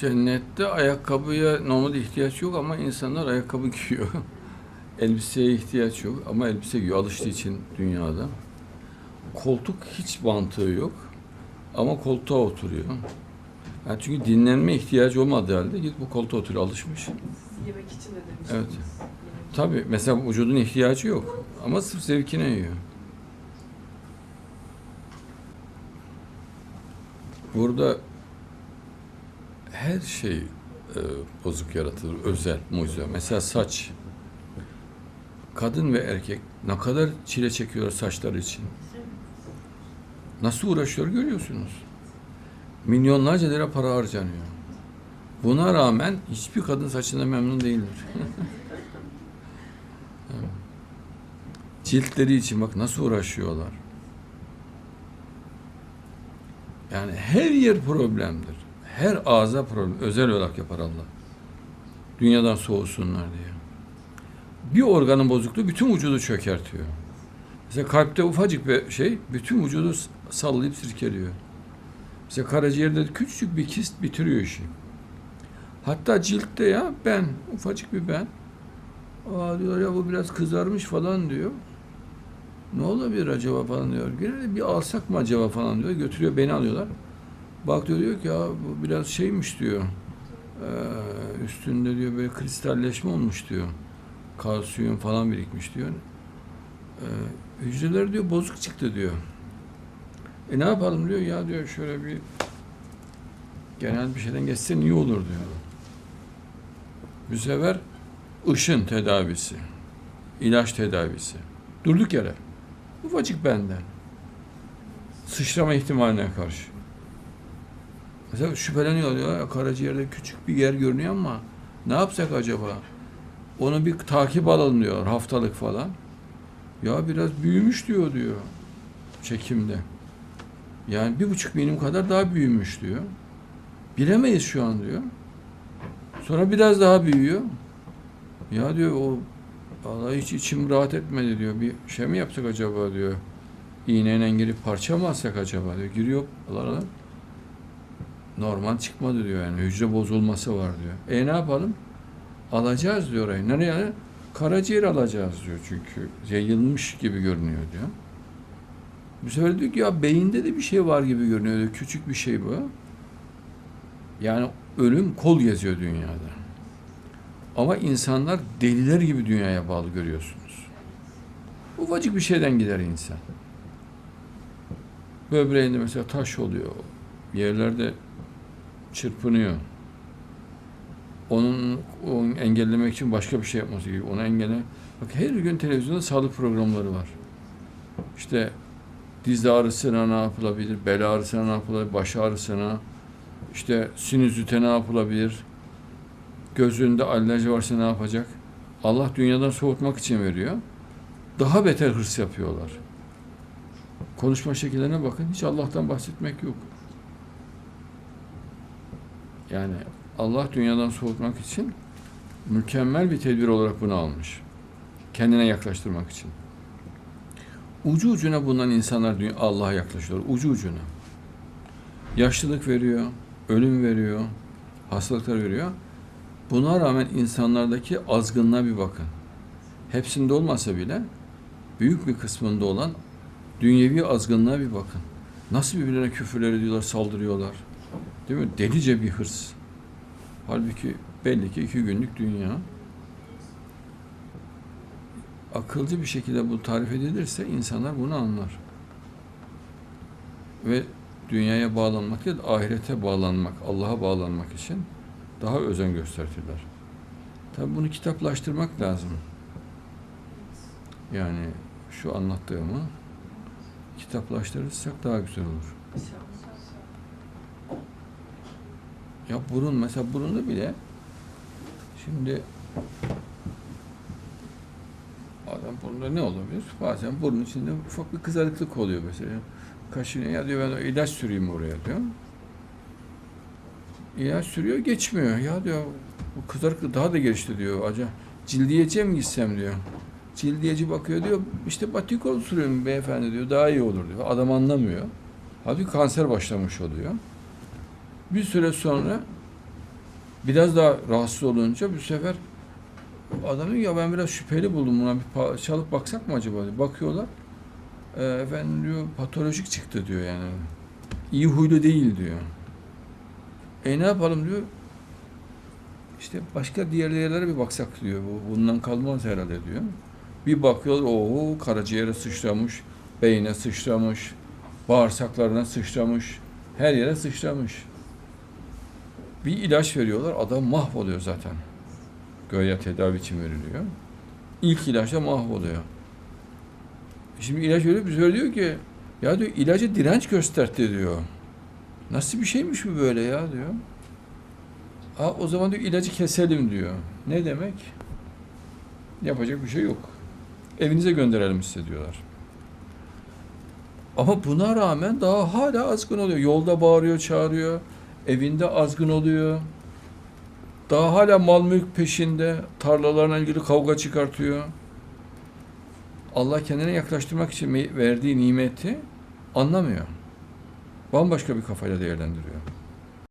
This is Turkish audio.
Cennette ayakkabıya normalde ihtiyaç yok ama insanlar ayakkabı giyiyor. Elbiseye ihtiyaç yok ama elbise giyiyor alıştığı için dünyada. Koltuk hiç mantığı yok ama koltuğa oturuyor. Yani çünkü dinlenme ihtiyacı olmadığı halde git bu koltuğa oturuyor alışmış. Siz yemek için de demiştiniz. Evet. Yemek Tabii mesela vücudun ihtiyacı yok ama sırf zevkine yiyor. Burada her şey e, bozuk yaratılır, özel, mucize. Mesela saç. Kadın ve erkek ne kadar çile çekiyor saçları için. Nasıl uğraşıyor görüyorsunuz. Milyonlarca lira para harcanıyor. Buna rağmen hiçbir kadın saçından memnun değildir. Ciltleri için bak nasıl uğraşıyorlar. Yani her yer problemdir. Her ağza problem. Özel olarak yapar Allah. Dünyadan soğusunlar diye. Bir organın bozukluğu bütün vücudu çökertiyor. Mesela kalpte ufacık bir şey bütün vücudu sallayıp sirkeliyor. Mesela karaciğerde küçücük bir kist bitiriyor işi. Hatta ciltte ya ben, ufacık bir ben. Aa diyor ya bu biraz kızarmış falan diyor. Ne olabilir acaba falan diyor. Bir alsak mı acaba falan diyor. Götürüyor beni alıyorlar. Bak diyor, diyor ki ya bu biraz şeymiş diyor. Ee, üstünde diyor böyle kristalleşme olmuş diyor. Kalsiyum falan birikmiş diyor. Ee, hücreler diyor bozuk çıktı diyor. E ne yapalım diyor ya diyor şöyle bir genel bir şeyden geçse iyi olur diyor. Bu sefer ışın tedavisi, ilaç tedavisi. Durduk yere. Ufacık benden. Sıçrama ihtimaline karşı. Mesela şüpheleniyor diyor karaciğerde küçük bir yer görünüyor ama ne yapsak acaba? Onu bir takip alalım diyor haftalık falan. Ya biraz büyümüş diyor diyor çekimde. Yani bir buçuk milim kadar daha büyümüş diyor. Bilemeyiz şu an diyor. Sonra biraz daha büyüyor. Ya diyor o vallahi hiç içim rahat etmedi diyor. Bir şey mi yapsak acaba diyor. İğneyle girip parça mı alsak acaba diyor. Giriyor Allah Normal çıkmadı diyor yani. Hücre bozulması var diyor. E ne yapalım? Alacağız diyor orayı. Nereye? Karaciğer alacağız diyor çünkü. Yayılmış gibi görünüyor diyor. Bu sefer diyor ki ya beyinde de bir şey var gibi görünüyor diyor. Küçük bir şey bu. Yani ölüm kol geziyor dünyada. Ama insanlar deliler gibi dünyaya bağlı görüyorsunuz. Ufacık bir şeyden gider insan. Böbreğinde mesela taş oluyor. Yerlerde çırpınıyor. Onun onu engellemek için başka bir şey yapması gerekiyor. Onu engelle. Bak her gün televizyonda sağlık programları var. İşte diz ağrısına ne yapılabilir, bel ağrısına ne yapılabilir, baş ağrısına, işte sinüzite ne yapılabilir, gözünde alerji varsa ne yapacak? Allah dünyadan soğutmak için veriyor. Daha beter hırs yapıyorlar. Konuşma şekillerine bakın. Hiç Allah'tan bahsetmek yok. Yani Allah dünyadan soğutmak için mükemmel bir tedbir olarak bunu almış. Kendine yaklaştırmak için. Ucu ucuna bundan insanlar Allah'a yaklaşıyorlar. Ucu ucuna. Yaşlılık veriyor, ölüm veriyor, hastalıklar veriyor. Buna rağmen insanlardaki azgınlığa bir bakın. Hepsinde olmasa bile büyük bir kısmında olan dünyevi azgınlığa bir bakın. Nasıl birbirlerine küfürler ediyorlar, saldırıyorlar. Değil mi? Delice bir hırs. Halbuki belli ki iki günlük dünya. Akılcı bir şekilde bu tarif edilirse insanlar bunu anlar. Ve dünyaya bağlanmak değil, ahirete bağlanmak, Allah'a bağlanmak için daha özen gösterdiler. Tabi bunu kitaplaştırmak lazım. Yani şu anlattığımı kitaplaştırırsak daha güzel olur. Ya burun mesela burunda bile şimdi adam burnunda ne olabilir? Bazen burnun içinde ufak bir kızarıklık oluyor mesela. Kaşınıyor ya diyor ben ilaç süreyim oraya diyor. İlaç sürüyor geçmiyor. Ya diyor bu kızarıklık daha da gelişti diyor. Acaba cildiyeciye mi gitsem diyor. Cildiyeci bakıyor diyor işte batikol sürüyorum beyefendi diyor daha iyi olur diyor. Adam anlamıyor. Halbuki kanser başlamış oluyor. Bir süre sonra Biraz daha rahatsız olunca bu sefer adam diyor ya ben biraz şüpheli buldum buna bir çalıp baksak mı acaba diyor. Bakıyorlar. E, efendim diyor patolojik çıktı diyor yani. İyi huylu değil diyor. E ne yapalım diyor. İşte başka diğer yerlere bir baksak diyor. Bu bundan kalmaz herhalde diyor. Bir bakıyor, o karaciğere sıçramış, beyne sıçramış, bağırsaklarına sıçramış, her yere sıçramış. Bir ilaç veriyorlar, adam mahvoluyor zaten. Göğe tedavi için veriliyor. İlk ilaçla mahvoluyor. Şimdi ilaç veriyor, sefer diyor ki, ya diyor ilacı direnç gösterdi diyor. Nasıl bir şeymiş bu böyle ya diyor. Ha, o zaman diyor ilacı keselim diyor. Ne demek? Yapacak bir şey yok. Evinize gönderelim hissediyorlar. Ama buna rağmen daha hala azgın oluyor. Yolda bağırıyor, çağırıyor. Evinde azgın oluyor. Daha hala mal mülk peşinde. Tarlalarla ilgili kavga çıkartıyor. Allah kendine yaklaştırmak için verdiği nimeti anlamıyor. Bambaşka bir kafayla değerlendiriyor.